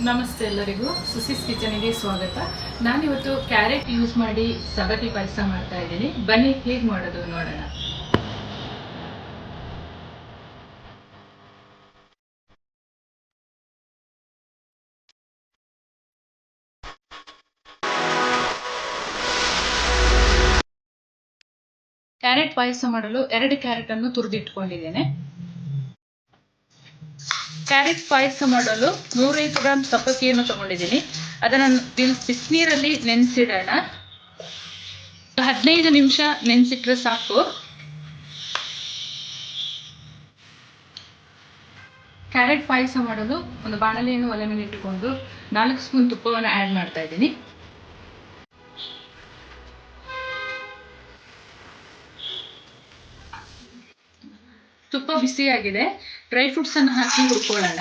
ನಮಸ್ತೆ ಎಲ್ಲರಿಗೂ. ಸುಸಿಸ್ ಕಿಚನಿಗೆ ಸ್ವಾಗತ. ನಾನಿವತ್ತು ಕ್ಯಾರೆಟ್ ಯೂಸ್ ಮಾಡಿ ಸಬತಿ ಪಾಯಸ ಮಾಡ್ತಾ ಇದ್ದೀನಿ. ಬನ್ನಿ, ಹೇಗೆ ಮಾಡೋದು ನೋಡೋಣ. ಕ್ಯಾರೆಟ್ ಪಾಯಸ ಮಾಡಲು ಎರಡು ಕ್ಯಾರೆಟ್ ಅನ್ನು ತುರಿದಿಟ್ಕೊಂಡಿದ್ದೇನೆ. ಕ್ಯಾರೆಟ್ ಪಾಯಸ ಮಾಡಲು ನೂರೈದು ಗ್ರಾಮ್ ಸಬ್ಬಕ್ಕಿಯನ್ನು ತಗೊಂಡಿದ್ದೀನಿ. ಅದನ್ನು ಬಿಸಿನೀರಲ್ಲಿ ನೆನೆಸಿಡೋಣ. ಹದಿನೈದು ನಿಮಿಷ ನೆನೆಸಿಟ್ರೆ ಸಾಕು. ಕ್ಯಾರೆಟ್ ಪಾಯಸ ಮಾಡಲು ಒಂದು ಬಾಣಲೆಯನ್ನು ಒಲೆ ಮೇಲೆ ಇಟ್ಟುಕೊಂಡು ನಾಲ್ಕು ಸ್ಪೂನ್ ತುಪ್ಪವನ್ನು ಆ್ಯಡ್ ಮಾಡ್ತಾ ಇದ್ದೀನಿ. ತುಪ್ಪ ಬಿಸಿಯಾಗಿದೆ. ಡ್ರೈ ಫ್ರೂಟ್ಸ್ ಅನ್ನು ಹಾಕಿ ಹುರ್ಕೊಳ್ಳೋಣ.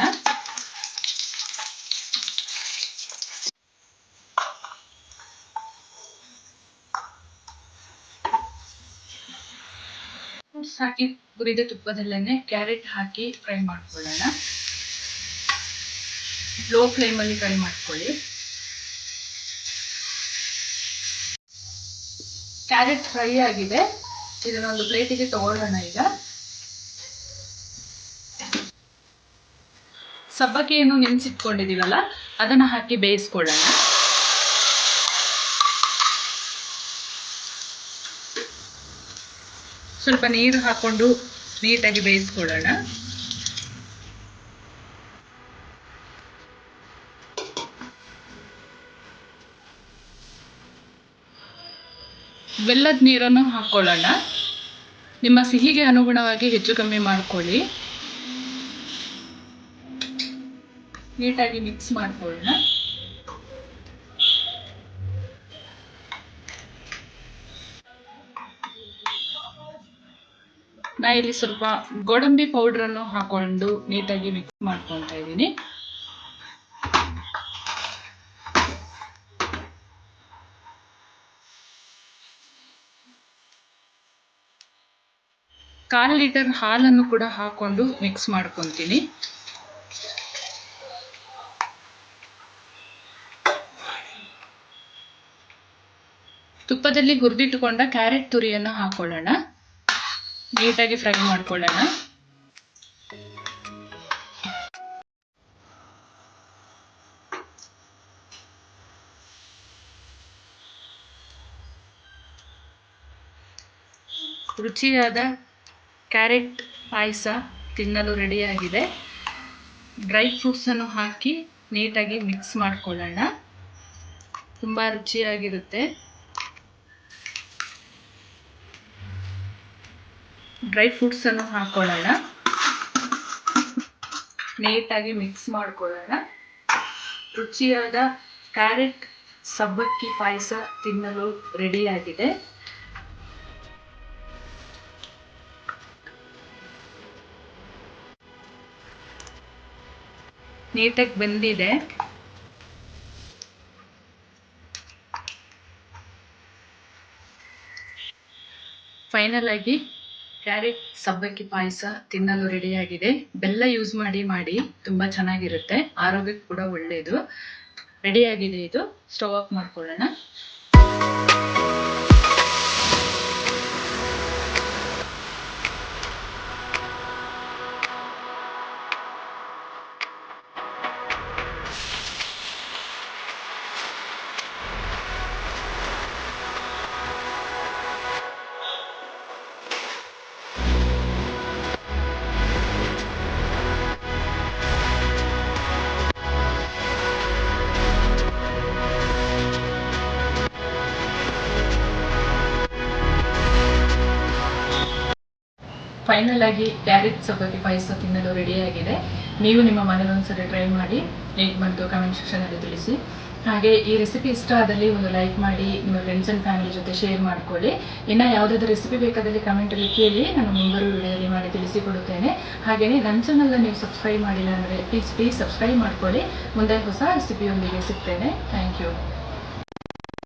ಫ್ರೂಟ್ಸ್ ಹಾಕಿ ಹುರಿದ ತುಪ್ಪದಲ್ಲೇ ಕ್ಯಾರೆಟ್ ಹಾಕಿ ಫ್ರೈ ಮಾಡ್ಕೊಳ್ಳೋಣ. ಲೋ ಫ್ಲೇಮಲ್ಲಿ ಫ್ರೈ ಮಾಡ್ಕೊಳ್ಳಿ. ಕ್ಯಾರೆಟ್ ಫ್ರೈ ಆಗಿದೆ. ಇದನ್ನ ಒಂದು ಪ್ಲೇಟಿಗೆ ತಗೊಳ್ಳೋಣ ಈಗ. ಸಬ್ಬಕ್ಕಿಯನ್ನು ನೆನೆಸಿಟ್ಕೊಂಡಿದ್ದೀವಲ್ಲ ಅದನ್ನು ಹಾಕಿ ಬೇಯಿಸ್ಕೊಳ್ಳೋಣ ಸ್ವಲ್ಪ ನೀರು ಹಾಕೊಂಡು ನೀಟಾಗಿ ಬೇಯಿಸ್ಕೊಳ್ಳೋಣ ಬೆಲ್ಲದ ನೀರನ್ನು ಹಾಕೊಳ್ಳೋಣ. ನಿಮ್ಮ ಸಿಹಿಗೆ ಅನುಗುಣವಾಗಿ ಹೆಚ್ಚು ಕಮ್ಮಿ ಮಾಡ್ಕೊಳ್ಳಿ. ನೀಟಾಗಿ ಮಿಕ್ಸ್ ಮಾಡ್ಕೊಳ್ಳೋಣ. ನಾ ಇಲ್ಲಿ ಸ್ವಲ್ಪ ಗೋಡಂಬಿ ಪೌಡರ್ ಅನ್ನು ಹಾಕೊಂಡು ನೀಟಾಗಿ ಮಿಕ್ಸ್ ಮಾಡ್ಕೊತಾ ಇದ್ದೀನಿ. ಕಾಲು ಲೀಟರ್ ಹಾಲನ್ನು ಕೂಡ ಹಾಕೊಂಡು ಮಿಕ್ಸ್ ಮಾಡ್ಕೊತೀನಿ. ತುಪ್ಪದಲ್ಲಿ ಹುರಿದಿಟ್ಟುಕೊಂಡ ಕ್ಯಾರೆಟ್ ತುರಿಯನ್ನು ಹಾಕೊಳ್ಳೋಣ. ನೀಟಾಗಿ ಫ್ರೈ ಮಾಡ್ಕೊಳ್ಳೋಣ. ರುಚಿಯಾದ ಕ್ಯಾರೆಟ್ ಪಾಯಸ ತಿನ್ನಲು ರೆಡಿಯಾಗಿದೆ. ಡ್ರೈ ಫ್ರೂಟ್ಸನ್ನು ಹಾಕಿ ನೀಟಾಗಿ ಮಿಕ್ಸ್ ಮಾಡ್ಕೊಳ್ಳೋಣ. ತುಂಬ ರುಚಿಯಾಗಿರುತ್ತೆ. ಡ್ರೈ ಫ್ರೂಟ್ಸನ್ನು ಹಾಕೊಳ್ಳೋಣ. ನೀಟಾಗಿ ಮಿಕ್ಸ್ ಮಾಡ್ಕೊಳ್ಳೋಣ. ರುಚಿಯಾದ ಕ್ಯಾರೆಟ್ ಸಬ್ಬಕ್ಕಿ ಪಾಯಸ ತಿನ್ನಲು ರೆಡಿಯಾಗಿದೆ ನೀಟಾಗಿ ಬಂದಿದೆ. ಫೈನಲ್ ಆಗಿ ಕ್ಯಾರೆಟ್ ಸಬ್ಬಕ್ಕಿ ಪಾಯಸ ತಿನ್ನಲು ರೆಡಿಯಾಗಿದೆ ಬೆಲ್ಲ ಯೂಸ್ ಮಾಡಿ ಮಾಡಿ ತುಂಬ ಚೆನ್ನಾಗಿರುತ್ತೆ. ಆರೋಗ್ಯಕ್ಕೆ ಕೂಡ ಒಳ್ಳೆಯದು ರೆಡಿಯಾಗಿದೆ ಇದು. ಸ್ಟವ್ ಆಫ್ ಮಾಡ್ಕೊಳ್ಳೋಣ. ಫೈನಲ್ ಆಗಿ ಕ್ಯಾರೆಟ್ ಸಬ್ಬಕ್ಕಿ ಪಾಯಸ ತಿನ್ನಲು ರೆಡಿಯಾಗಿದೆ ನೀವು ನಿಮ್ಮ ಮನೇಲಿ ಒಂದ್ಸರಿ ಟ್ರೈ ಮಾಡಿ ಹೇಗೆ ಬಂತು ಕಮೆಂಟ್ ಸೆಕ್ಷನಲ್ಲಿ ತಿಳಿಸಿ. ಹಾಗೆ ಈ ರೆಸಿಪಿ ಇಷ್ಟ ಆದಲ್ಲಿ ಒಂದು ಲೈಕ್ ಮಾಡಿ, ನಿಮ್ಮ ಫ್ರೆಂಡ್ಸ್ ಆ್ಯಂಡ್ ಫ್ಯಾಮಿಲಿ ಜೊತೆ ಶೇರ್ ಮಾಡ್ಕೊಳ್ಳಿ. ಇನ್ನು ಯಾವುದಾದ್ರೂ ರೆಸಿಪಿ ಬೇಕಾದಲ್ಲಿ ಕಮೆಂಟಲ್ಲಿ ಕೇಳಿ, ನಾನು ಮುಂಬರುವ ವಿಡಿಯೋದಲ್ಲಿ ಮಾಡಿ ತಿಳಿಸಿಕೊಡುತ್ತೇನೆ. ಹಾಗೆಯೇ ನನ್ನ ಚಾನಲ್ನ ನೀವು ಸಬ್ಸ್ಕ್ರೈಬ್ ಮಾಡಿಲ್ಲ ಅಂದರೆ ಪ್ಲೀಸ್ ಪ್ಲೀಸ್ ಸಬ್ಸ್ಕ್ರೈಬ್ ಮಾಡ್ಕೊಳ್ಳಿ. ಮುಂದೆ ಹೊಸ ರೆಸಿಪಿಯೊಂದಿಗೆ ಸಿಗ್ತೇನೆ. Thank you